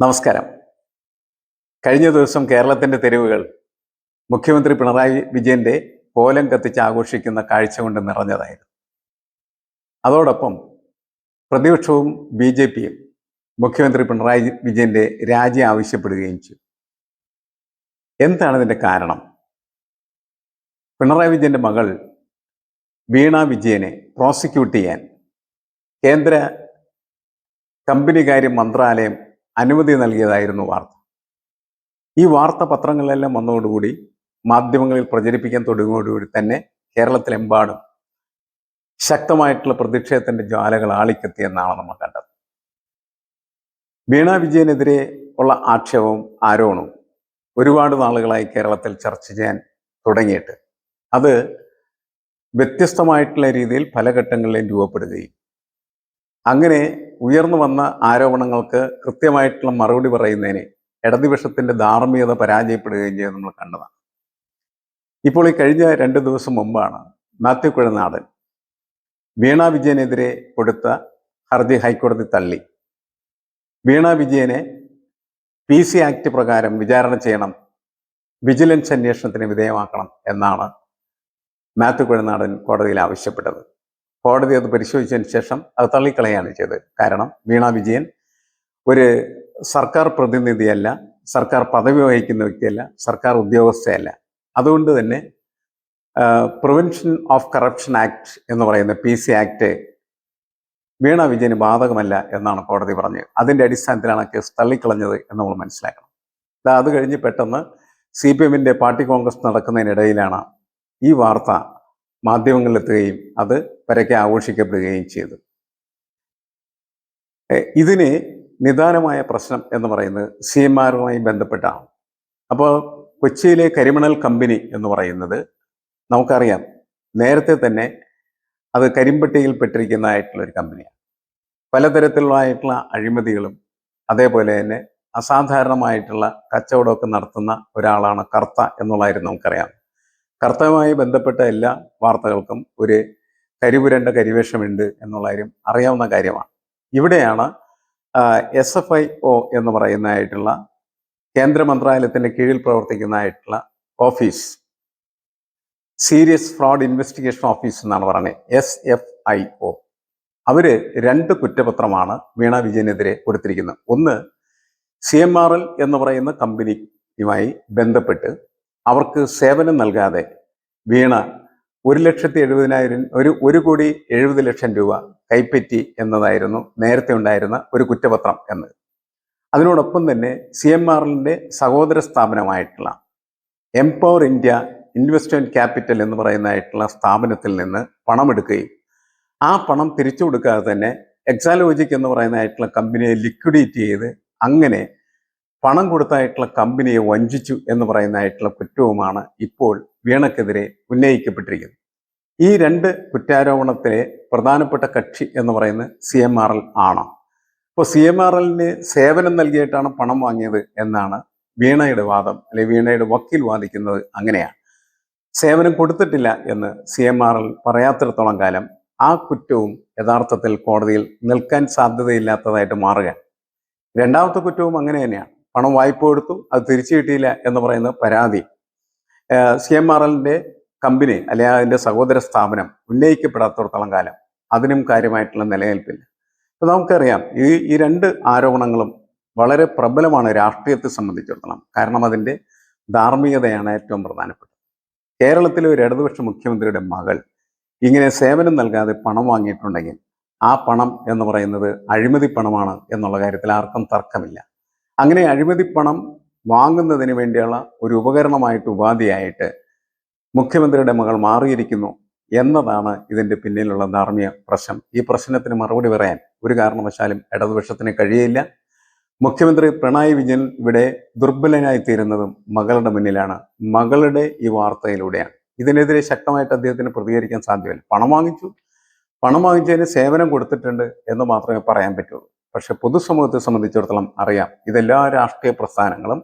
നമസ്കാരം. കഴിഞ്ഞ ദിവസം കേരളത്തിന്റെ തെരുവുകൾ മുഖ്യമന്ത്രി പിണറായി വിജയന്റെ കോലം കത്തിച്ച് ആഘോഷിക്കുന്ന കാഴ്ച കൊണ്ട് നിറഞ്ഞതായിരുന്നു. അതോടൊപ്പം പ്രതിപക്ഷവും ബി ജെ പിയും മുഖ്യമന്ത്രി പിണറായി വിജയന്റെ രാജി ആവശ്യപ്പെടുകയും ചെയ്തു. എന്താണ് ഇതിന്റെ കാരണം? പിണറായി വിജയന്റെ മകൾ വീണ വിജയനെ പ്രോസിക്യൂട്ട് ചെയ്യാൻ കേന്ദ്ര കമ്പനികാര്യ മന്ത്രാലയം അനുമതി നൽകിയതായിരുന്നു വാർത്ത. ഈ വാർത്ത പത്രങ്ങളിലെല്ലാം വന്നതോടുകൂടി മാധ്യമങ്ങളിൽ പ്രചരിപ്പിക്കാൻ തുടങ്ങിയോടുകൂടി തന്നെ കേരളത്തിലെമ്പാടും ശക്തമായിട്ടുള്ള പ്രതിഷേധത്തിന്റെ ജ്വാലകൾ ആളിക്കെത്തിയെന്നാണ് നമ്മൾ കണ്ടത്. വീണ വിജയനെതിരെ ഉള്ള ആക്ഷേപവും ആരോണവും ഒരുപാട് നാളുകളായി കേരളത്തിൽ ചർച്ച ചെയ്യാൻ തുടങ്ങിയിട്ട് അത് വ്യത്യസ്തമായിട്ടുള്ള രീതിയിൽ പല ഘട്ടങ്ങളിലും രൂപപ്പെടുകയും അങ്ങനെ ഉയർന്നു വന്ന ആരോപണങ്ങൾക്ക് കൃത്യമായിട്ടുള്ള മറുപടി പറയുന്നതിന് ഇടതുപക്ഷത്തിന്റെ ധാർമ്മികത പരാജയപ്പെടുകയും ചെയ്ത് നമ്മൾ കണ്ടതാണ്. ഇപ്പോൾ ഈ കഴിഞ്ഞ രണ്ട് ദിവസം മുമ്പാണ് മാത്യു കുഴനാടൻ വീണ വിജയനെതിരെ കൊടുത്ത ഹർജി ഹൈക്കോടതി തള്ളി. വീണ വിജയനെ പി സി ആക്ട് പ്രകാരം വിചാരണ ചെയ്യണം വിജിലൻസ് അന്വേഷണത്തിന് വിധേയമാക്കണം എന്നാണ് മാത്യു കുഴനാടൻ കോടതിയിൽ ആവശ്യപ്പെട്ടത്. കോടതി അത് പരിശോധിച്ചതിന് ശേഷം അത് തള്ളിക്കളയാണ് ചെയ്തത്. കാരണം വീണ വിജയൻ ഒരു സർക്കാർ പ്രതിനിധിയല്ല സർക്കാർ പദവി വഹിക്കുന്ന വ്യക്തിയല്ല സർക്കാർ ഉദ്യോഗസ്ഥയല്ല. അതുകൊണ്ട് തന്നെ പ്രിവെൻഷൻ ഓഫ് കറപ്ഷൻ ആക്ട് എന്ന് പറയുന്ന പി സി ആക്ട് വീണ വിജയന് ബാധകമല്ല എന്നാണ് കോടതി പറഞ്ഞത്. അതിന്റെ അടിസ്ഥാനത്തിലാണ് കേസ് തള്ളിക്കളഞ്ഞത് എന്ന് നമ്മൾ മനസ്സിലാക്കണം. അത് കഴിഞ്ഞ് പെട്ടെന്ന് സി പി എമ്മിന്റെ പാർട്ടി കോൺഗ്രസ് നടക്കുന്നതിനിടയിലാണ് ഈ വാർത്ത മാധ്യമങ്ങളിലെത്തുകയും അത് പരക്കെ ആഘോഷിക്കപ്പെടുകയും ചെയ്തു. ഇതിനെ നിദാനമായ പ്രശ്നം എന്ന് പറയുന്നത് സി എം ആറുമായി ബന്ധപ്പെട്ടാണ്. അപ്പോൾ കൊച്ചിയിലെ കരിമണൽ കമ്പനി എന്ന് പറയുന്നത് നമുക്കറിയാം നേരത്തെ തന്നെ അത് കരിമ്പട്ടികയിൽപ്പെട്ടിരിക്കുന്നതായിട്ടുള്ള ഒരു കമ്പനിയാണ്. പലതരത്തിലുള്ളതായിട്ടുള്ള അഴിമതികളും അതേപോലെ തന്നെ അസാധാരണമായിട്ടുള്ള കച്ചവടമൊക്കെ നടത്തുന്ന ഒരാളാണ് കർത്ത എന്നുള്ളതായിരുന്നു നമുക്കറിയാം. കർത്തവുമായി ബന്ധപ്പെട്ട എല്ലാ വാർത്തകൾക്കും ഒരു കരിപുരണ്ട കരിവേഷമുണ്ട് എന്നുള്ള കാര്യം അറിയാവുന്ന കാര്യമാണ്. ഇവിടെയാണ് എസ് എഫ് ഐ ഒ എന്ന് പറയുന്നതായിട്ടുള്ള കേന്ദ്ര മന്ത്രാലയത്തിന്റെ കീഴിൽ പ്രവർത്തിക്കുന്നതായിട്ടുള്ള office. Serious fraud investigation office എന്നാണ് പറയുന്നത് എസ് എഫ് ഐ ഒ അവർ രണ്ട് കുറ്റപത്രമാണ് വീണ വിജയനെതിരെ കൊടുത്തിരിക്കുന്നത്. ഒന്ന് സി എം ആർ എൽ എന്ന് പറയുന്ന കമ്പനിയുമായി ബന്ധപ്പെട്ട് അവർക്ക് സേവനം നൽകാതെ വീണ ഒരു ലക്ഷത്തി എഴുപതിനായിരം ഒരു ഒരു കോടി എഴുപത് ലക്ഷം രൂപ കൈപ്പറ്റി എന്നതായിരുന്നു നേരത്തെ ഉണ്ടായിരുന്ന ഒരു കുറ്റപത്രം എന്ന്. അതിനോടൊപ്പം തന്നെ സി എം ആറിന്റെ സഹോദര സ്ഥാപനമായിട്ടുള്ള എംപവർ ഇന്ത്യ ഇൻവെസ്റ്റ്മെന്റ് ക്യാപിറ്റൽ എന്ന് പറയുന്നതായിട്ടുള്ള സ്ഥാപനത്തിൽ നിന്ന് പണമെടുക്കുകയും ആ പണം തിരിച്ചു കൊടുക്കാതെ തന്നെ എക്സാലോജിക് എന്ന് പറയുന്നതായിട്ടുള്ള കമ്പനിയെ ലിക്വിഡേറ്റ് ചെയ്ത് അങ്ങനെ പണം കൊടുത്തായിട്ടുള്ള കമ്പനിയെ വഞ്ചിച്ചു എന്ന് പറയുന്നതായിട്ടുള്ള കുറ്റവുമാണ് ഇപ്പോൾ വീണക്കെതിരെ ഉന്നയിക്കപ്പെട്ടിരിക്കുന്നത്. ഈ രണ്ട് കുറ്റാരോപണത്തിലെ പ്രധാനപ്പെട്ട കക്ഷി എന്ന് പറയുന്നത് സി എം ആർ എൽ ആണ്. അപ്പോൾ സി എം ആർ എല്ലിന് സേവനം നൽകിയിട്ടാണ് പണം വാങ്ങിയത് എന്നാണ് വീണയുടെ വാദം അല്ലെങ്കിൽ വീണയുടെ വക്കീൽ വാദിക്കുന്നത് അങ്ങനെയാണ്. സേവനം കൊടുത്തിട്ടില്ല എന്ന് സി എം ആർ എൽ പറയാത്തിടത്തോളം കാലം ആ കുറ്റവും യഥാർത്ഥത്തിൽ കോടതിയിൽ നിൽക്കാൻ സാധ്യതയില്ലാത്തതായിട്ട് മാറുക രണ്ടാമത്തെ കുറ്റവും അങ്ങനെ തന്നെയാണ്. പണം വായ്പ കൊടുത്തു അത് തിരിച്ചു കിട്ടിയില്ല എന്ന് പറയുന്ന പരാതി. സി എം ആർ എല്ലിന്റെ കമ്പനി അല്ലെങ്കിൽ അതിന്റെ സഹോദര സ്ഥാപനം ഉന്നയിക്കപ്പെടാത്തോടത്തോളം കാലം അതിനും കാര്യമായിട്ടുള്ള നിലനിൽപ്പില്ല. അപ്പോൾ നമുക്കറിയാം ഈ ഈ രണ്ട് ആരോപണങ്ങളും വളരെ പ്രബലമാണ് രാഷ്ട്രീയത്തെ സംബന്ധിച്ചിടത്തോളം. കാരണം അതിന്റെ ധാർമ്മികതയാണ് ഏറ്റവും പ്രധാനപ്പെട്ടത്. കേരളത്തിലെ ഒരു ഇടതുപക്ഷ മുഖ്യമന്ത്രിയുടെ മകൾ ഇങ്ങനെ സേവനം നൽകാതെ പണം വാങ്ങിയിട്ടുണ്ടെങ്കിൽ ആ പണം എന്ന് പറയുന്നത് അഴിമതി പണമാണ് എന്നുള്ള കാര്യത്തിൽ ആർക്കും തർക്കമില്ല. അങ്ങനെ അഴിമതി പണം വാങ്ങുന്നതിന് വേണ്ടിയുള്ള ഒരു ഉപകരണമായിട്ട് ഉപാധിയായിട്ട് മുഖ്യമന്ത്രിയുടെ മകൾ മാറിയിരിക്കുന്നു എന്നതാണ് ഇതിന്റെ പിന്നിലുള്ള ധാർമ്മിക പ്രശ്നം. ഈ പ്രശ്നത്തിന് മറുപടി പറയാൻ ഒരു കാരണവശാലും ഇടതുപക്ഷത്തിന് കഴിയില്ല. മുഖ്യമന്ത്രി പിണറായി വിജയൻ ഇവിടെ ദുർബലനായി തീരുന്നതും മകളുടെ മുന്നിലാണ്. മകളുടെ ഈ വാർത്തയിലൂടെയാണ്. ഇതിനെതിരെ ശക്തമായിട്ട് അദ്ദേഹത്തിന് പ്രതികരിക്കാൻ സാധ്യമല്ല പണം വാങ്ങിച്ചു. പണം വാങ്ങിച്ചതിന് സേവനം കൊടുത്തിട്ടുണ്ട് എന്ന് മാത്രമേ പറയാൻ പറ്റുള്ളൂ. പക്ഷെ പൊതുസമൂഹത്തെ സംബന്ധിച്ചിടത്തോളം അറിയാം. ഇതെല്ലാ രാഷ്ട്രീയ പ്രസ്ഥാനങ്ങളും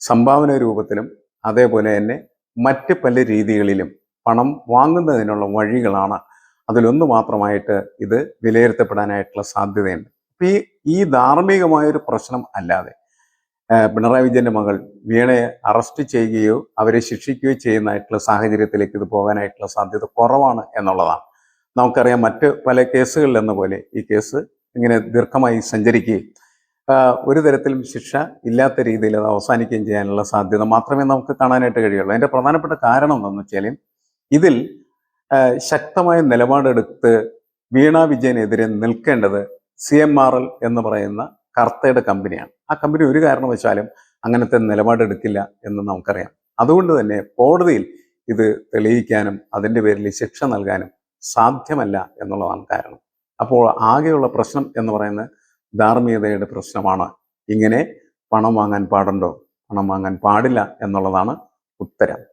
സംഭാവന രൂപത്തിലും അതേപോലെ തന്നെ മറ്റ് പല രീതികളിലും പണം വാങ്ങുന്നതിനുള്ള വഴികളാണ്. അതിലൊന്ന് മാത്രമായിട്ട് ഇത് വിലയിരുത്തപ്പെടാനായിട്ടുള്ള സാധ്യതയുണ്ട്. അപ്പൊ ഈ ഈ ധാർമ്മികമായൊരു പ്രശ്നം അല്ലാതെ പിണറായി വിജയന്റെ മകൾ വീണയെ അറസ്റ്റ് ചെയ്യുകയോ അവരെ ശിക്ഷിക്കുകയോ ചെയ്യുന്നതായിട്ടുള്ള സാഹചര്യത്തിലേക്ക് ഇത് പോകാനായിട്ടുള്ള സാധ്യത കുറവാണ് എന്നുള്ളതാണ്. നമുക്കറിയാം മറ്റ് പല കേസുകളിൽ എന്ന പോലെ ഈ കേസ് ഇങ്ങനെ ദീർഘമായി സഞ്ചരിക്കുകയും ഒരു തരത്തിലും ശിക്ഷ ഇല്ലാത്ത രീതിയിൽ അത് അവസാനിക്കുകയും ചെയ്യാനുള്ള സാധ്യത മാത്രമേ നമുക്ക് കാണാനായിട്ട് കഴിയുള്ളൂ. അതിന്റെ പ്രധാനപ്പെട്ട കാരണം എന്താണെന്ന് വെച്ചാൽ ഇതിൽ ശക്തമായ നിലപാടെടുത്ത് വീണ വിജയനെതിരെ നിൽക്കേണ്ടത് സി എം ആർ എൽ എന്ന് പറയുന്ന കർത്തയുടെ കമ്പനിയാണ്. ആ കമ്പനി ഒരു കാരണവശാലും അങ്ങനത്തെ നിലപാടെടുക്കില്ല എന്ന് നമുക്കറിയാം. അതുകൊണ്ട് തന്നെ കോടതിയിൽ ഇത് തെളിയിക്കാനും അതിന്റെ പേരിൽ ശിക്ഷ നൽകാനും സാധ്യമല്ല എന്നുള്ളതാണ് കാരണം. അപ്പോൾ ആകെയുള്ള പ്രശ്നം എന്ന് പറയുന്നത് ധാർമ്മികതയുടെ പ്രശ്നമാണ്. ഇങ്ങനെ പണം വാങ്ങാൻ പാടുണ്ടോ? പണം വാങ്ങാൻ പാടില്ല എന്നുള്ളതാണ് ഉത്തരം.